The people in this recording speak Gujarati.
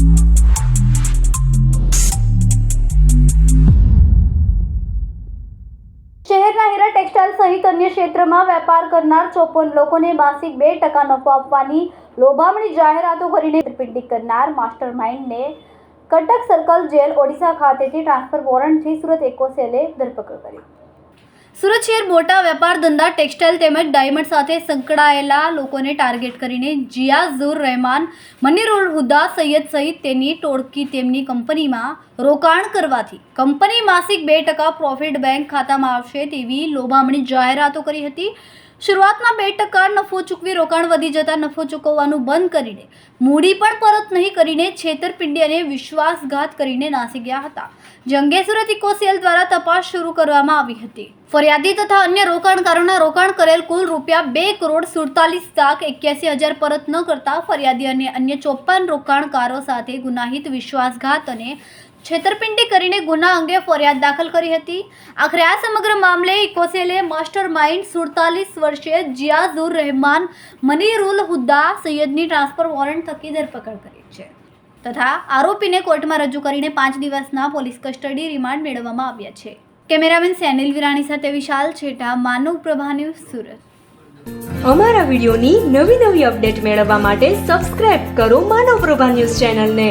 શહેરના હીરા ટેક્સટાઇલ સહિત અન્ય ક્ષેત્રમાં વેપાર કરનાર ચોપન લોકોને માસિક બે ટકા નફો આપવાની લોભામણી જાહેરાતો કરીને પિંડી કરનાર માસ્ટર માઇન્ડને કટક સર્કલ જેલ ઓડિશા ખાતેથી ટ્રાન્સફર વોરંટથી સુરત એકો સેલે ધરપકડ કરી. સુરત શહેર મોટા વેપાર ધંધા ટેક્સટાઇલ તેમજ ડાયમંડ સાથે સંકળાયેલા લોકોને ટાર્ગેટ કરીને જિયાઝુર રહેમાન, મનીરુલ હુદા સૈયદ સહિત તેની ટોળકી તેમની કંપનીમાં રોકાણ કરવાથી. કંપની માસિક બે ટકા પ્રોફિટ બેંક ખાતામાં આવશે તેવી લોભામણી જાહેરાતો કરી હતી. શરૂઆતમાં બે ટકા નફો ચૂકવી રોકાણ વધી જતા નફો ચૂકવવાનું બંધ કરીને મૂડી પણ પરત નહીં કરીને છેતરપિંડી અને વિશ્વાસઘાત કરીને નાસી ગયા હતા. જે સુરત ઇકોસેલ દ્વારા તપાસ શરૂ કરવામાં આવી હતી. ફરિયાદી તથા અન્ય રોકાણકારોના રોકાણ કરેલ કુલ રૂપિયા બે કરોડ સુડતાલીસ લાખ એક્યાસી હજાર પરત ન કરતા ફરિયાદી અને અન્ય ચોપન રોકાણકારો સાથે ગુનાહિત વિશ્વાસઘાત અને છેતરપિંડી કરીને ગુના અંગે ફરિયાદ દાખલ કરી હતી. આખરે આ સમગ્ર મામલે ઇકોસેલે માસ્ટર માઇન્ડ સુડતાલીસ વર્ષીય જિયાઝુર રહેમાન, મનીરુલ હુદ્દા, સૈયદની ટ્રાન્સફર વોરંટ થકી ધરપકડ કરી છે. તથા આરોપીને કોર્ટમાં રજૂ કરીને પાંચ દિવસના પોલીસ કસ્ટડી રિમાન્ડ મેળવવામાં આવ્યા છે. કેમેરામેન સેનિલ વિરાણી સાથે વિશાલ છેટા, માનવ પ્રભા ન્યૂઝ સુરત. અમારા વિડિયોની નવી નવી અપડેટ મેળવવા માટે સબસ્ક્રાઇબ કરો માનવ પ્રભા ન્યૂઝ ચેનલને.